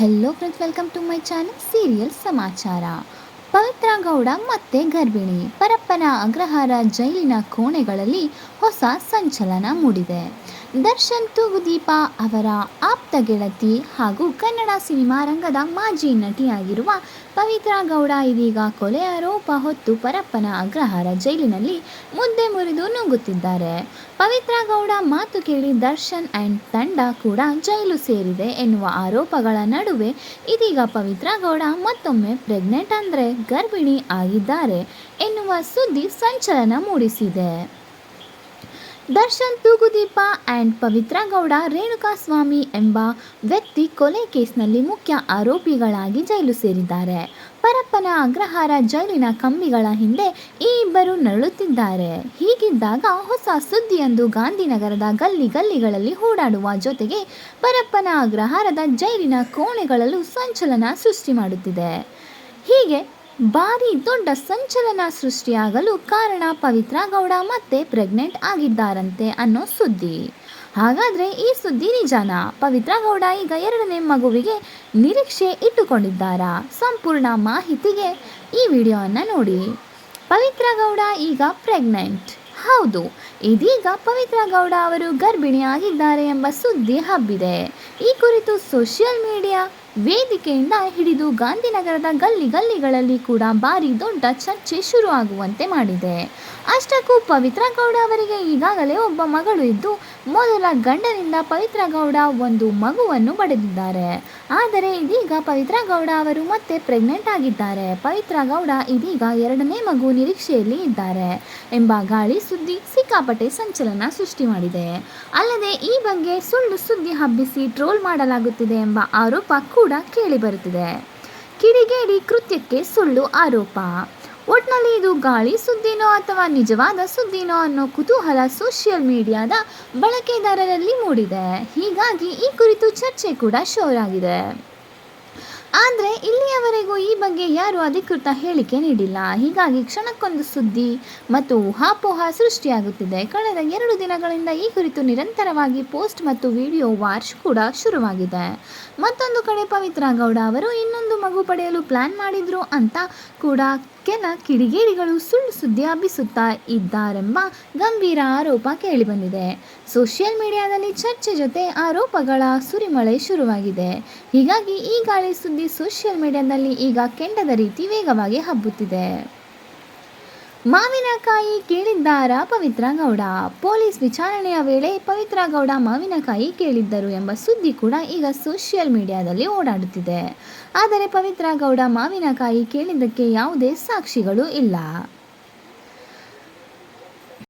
Hello friends welcome to my channel serial ಸಮಾಚಾರ ಪವಿತ್ರ ಗೌಡ ಮತ್ತೆ ಗರ್ಭಿಣಿ. ಪರಪ್ಪನ ಅಗ್ರಹಾರ ಜೈಲಿನ ಕೋಣೆಗಳಲ್ಲಿ ಹೊಸ ಸಂಚಲನ ಮೂಡಿದೆ. ದರ್ಶನ್ ತೂಗುದೀಪ ಅವರ ಆಪ್ತ ಗೆಳತಿ ಹಾಗೂ ಕನ್ನಡ ಸಿನಿಮಾ ರಂಗದ ಮಾಜಿ ನಟಿಯಾಗಿರುವ ಪವಿತ್ರಾ ಗೌಡ ಇದೀಗ ಕೊಲೆ ಆರೋಪ ಹೊತ್ತು ಪರಪ್ಪನ ಅಗ್ರಹಾರ ಜೈಲಿನಲ್ಲಿ ಮುದ್ದೆ ಮುರಿದು ನುಗ್ಗುತ್ತಿದ್ದಾರೆ ಪವಿತ್ರಾ ಗೌಡ ಮಾತು ಕೇಳಿ ದರ್ಶನ್ ಆ್ಯಂಡ್ ತಂಡ ಕೂಡ ಜೈಲು ಸೇರಿದೆ ಎನ್ನುವ ಆರೋಪಗಳ ನಡುವೆ ಇದೀಗ ಪವಿತ್ರಾ ಗೌಡ ಮತ್ತೊಮ್ಮೆ ಪ್ರೆಗ್ನೆಂಟ್ ಅಂದರೆ ಗರ್ಭಿಣಿ ಆಗಿದ್ದಾರೆ ಎನ್ನುವ ಸುದ್ದಿ ಸಂಚಲನ ಮೂಡಿಸಿದೆ. ದರ್ಶನ್ ತೂಗುದೀಪ ಆ್ಯಂಡ್ ಪವಿತ್ರ ಗೌಡ ರೇಣುಕಾಸ್ವಾಮಿ ಎಂಬ ವ್ಯಕ್ತಿ ಕೊಲೆ ಕೇಸ್ನಲ್ಲಿ ಮುಖ್ಯ ಆರೋಪಿಗಳಾಗಿ ಜೈಲು ಸೇರಿದ್ದಾರೆ. ಪರಪ್ಪನ ಅಗ್ರಹಾರ ಜೈಲಿನ ಕಂಬಿಗಳ ಹಿಂದೆ ಈ ಇಬ್ಬರು ನರಳುತ್ತಿದ್ದಾರೆ. ಹೀಗಿದ್ದಾಗ ಹೊಸ ಸುದ್ದಿಯೊಂದು ಗಾಂಧಿನಗರದ ಗಲ್ಲಿ ಗಲ್ಲಿಗಳಲ್ಲಿ ಓಡಾಡುವ ಜೊತೆಗೆ ಪರಪ್ಪನ ಅಗ್ರಹಾರದ ಜೈಲಿನ ಕೋಣೆಗಳಲ್ಲೂ ಸಂಚಲನ ಸೃಷ್ಟಿ ಮಾಡುತ್ತಿದೆ. ಹೀಗೆ ಭಾರಿ ದೊಡ್ಡ ಸಂಚಲನ ಸೃಷ್ಟಿಯಾಗಲು ಕಾರಣ ಪವಿತ್ರ ಗೌಡ ಮತ್ತೆ ಪ್ರೆಗ್ನೆಂಟ್ ಆಗಿದ್ದಾರಂತೆ ಅನ್ನೋ ಸುದ್ದಿ. ಹಾಗಾದರೆ ಈ ಸುದ್ದಿ ನಿಜಾನ? ಪವಿತ್ರ ಗೌಡ ಈಗ ಎರಡನೇ ಮಗುವಿಗೆ ನಿರೀಕ್ಷೆ ಇಟ್ಟುಕೊಂಡಿದ್ದಾರಾ? ಸಂಪೂರ್ಣ ಮಾಹಿತಿಗೆ ಈ ವಿಡಿಯೋವನ್ನು ನೋಡಿ. ಪವಿತ್ರ ಗೌಡ ಈಗ ಪ್ರೆಗ್ನೆಂಟ್ ಹೌದು, ಇದೀಗ ಪವಿತ್ರ ಗೌಡ ಅವರು ಗರ್ಭಿಣಿಯಾಗಿದ್ದಾರೆ ಎಂಬ ಸುದ್ದಿ ಹಬ್ಬಿದೆ. ಈ ಕುರಿತು ಸೋಷಿಯಲ್ ಮೀಡಿಯಾ ವೇದಿಕೆಯಿಂದ ಹಿಡಿದು ಗಾಂಧಿನಗರದ ಗಲ್ಲಿ ಗಲ್ಲಿಗಳಲ್ಲಿ ಕೂಡ ಭಾರಿ ದೊಡ್ಡ ಚರ್ಚೆ ಶುರುವಾಗುವಂತೆ ಮಾಡಿದೆ. ಅಷ್ಟಕ್ಕೂ ಪವಿತ್ರ ಗೌಡ ಅವರಿಗೆ ಈಗಾಗಲೇ ಒಬ್ಬ ಮಗಳು ಇದ್ದು, ಮೊದಲ ಗಂಡನಿಂದ ಪವಿತ್ರ ಗೌಡ ಒಂದು ಮಗುವನ್ನು ಪಡೆದಿದ್ದಾರೆ. ಆದರೆ ಇದೀಗ ಪವಿತ್ರ ಗೌಡ ಅವರು ಮತ್ತೆ ಪ್ರೆಗ್ನೆಂಟ್ ಆಗಿದ್ದಾರೆ. ಪವಿತ್ರ ಗೌಡ ಇದೀಗ ಎರಡನೇ ಮಗು ನಿರೀಕ್ಷೆಯಲ್ಲಿ ಇದ್ದಾರೆ ಎಂಬ ಗಾಳಿ ಸುದ್ದಿ ಸಿಕ್ಕಾಪಟ್ಟೆ ಸಂಚಲನ ಸೃಷ್ಟಿ ಮಾಡಿದೆ. ಅಲ್ಲದೆ ಈ ಬಗ್ಗೆ ಸುಳ್ಳು ಸುದ್ದಿ ಹಬ್ಬಿಸಿ ಟ್ರೋಲ್ ಮಾಡಲಾಗುತ್ತಿದೆ ಎಂಬ ಆರೋಪ ಕೂಡ ಕೇಳಿಬರುತ್ತಿದೆ ಕಿಡಿಗೇಡಿ ಕೃತ್ಯಕ್ಕೆ ಸುಳ್ಳು ಆರೋಪ. ಒಟ್ನಲ್ಲಿ ಇದು ಗಾಳಿ ಸುದ್ದಿನೋ ಅಥವಾ ನಿಜವಾದ ಸುದ್ದಿನೋ ಅನ್ನೋ ಕುತೂಹಲ ಸೋಷಿಯಲ್ ಮೀಡಿಯಾದ ಬಳಕೆದಾರರಲ್ಲಿ ಮೂಡಿದೆ. ಹೀಗಾಗಿ ಈ ಕುರಿತು ಚರ್ಚೆ ಕೂಡ ಶೋರಾಗಿದೆ. ಇಲ್ಲಿಯವರೆಗೂ ಈ ಬಗ್ಗೆ ಯಾರೂ ಅಧಿಕೃತ ಹೇಳಿಕೆ ನೀಡಿಲ್ಲ. ಹೀಗಾಗಿ ಕ್ಷಣಕ್ಕೊಂದು ಸುದ್ದಿ ಮತ್ತು ಊಹಾಪೋಹ ಸೃಷ್ಟಿಯಾಗುತ್ತಿದೆ. ಕಳೆದ ಎರಡು ದಿನಗಳಿಂದ ಈ ಕುರಿತು ನಿರಂತರವಾಗಿ ಪೋಸ್ಟ್ ಮತ್ತು ವಿಡಿಯೋ ವಾರ್ಷ್ ಕೂಡ ಶುರುವಾಗಿದೆ. ಮತ್ತೊಂದು ಕಡೆ ಪವಿತ್ರ ಗೌಡ ಅವರು ಇನ್ನೊಂದು ಮಗು ಪಡೆಯಲು ಪ್ಲಾನ್ ಮಾಡಿದ್ರು ಅಂತ ಕೂಡ ಕೆಲ ಕಿಡಿಗೇಡಿಗಳು ಸುಳ್ಳು ಸುದ್ದಿ ಹಬ್ಬಿಸುತ್ತಾ ಇದ್ದಾರೆಂಬ ಗಂಭೀರ ಆರೋಪ ಕೇಳಿಬಂದಿದೆ. ಸೋಷಿಯಲ್ ಮೀಡಿಯಾದಲ್ಲಿ ಚರ್ಚೆ ಜೊತೆ ಆರೋಪಗಳ ಸುರಿಮಳೆ ಶುರುವಾಗಿದೆ. ಹೀಗಾಗಿ ಈ ಗಾಳಿ ಸುದ್ದಿ ಸೋಷಿಯಲ್ ಮೀಡಿಯಾದಲ್ಲಿ ಈಗ ಕೆಂಡದ ರೀತಿ ವೇಗವಾಗಿ ಹಬ್ಬುತ್ತಿದೆ. ಮಾವಿನಕಾಯಿ ಕೇಳಿದ್ದಾರ ಪವಿತ್ರ ಗೌಡ? ಪೊಲೀಸ್ ವಿಚಾರಣೆಯ ವೇಳೆ ಪವಿತ್ರ ಗೌಡ ಮಾವಿನಕಾಯಿ ಕೇಳಿದ್ದರು ಎಂಬ ಸುದ್ದಿ ಕೂಡ ಈಗ ಸೋಷಿಯಲ್ ಮೀಡಿಯಾದಲ್ಲಿ ಓಡಾಡುತ್ತಿದೆ. ಆದರೆ ಪವಿತ್ರ ಗೌಡ ಮಾವಿನಕಾಯಿ ಕೇಳಿದ್ದಕ್ಕೆ ಯಾವುದೇ ಸಾಕ್ಷಿಗಳು ಇಲ್ಲ.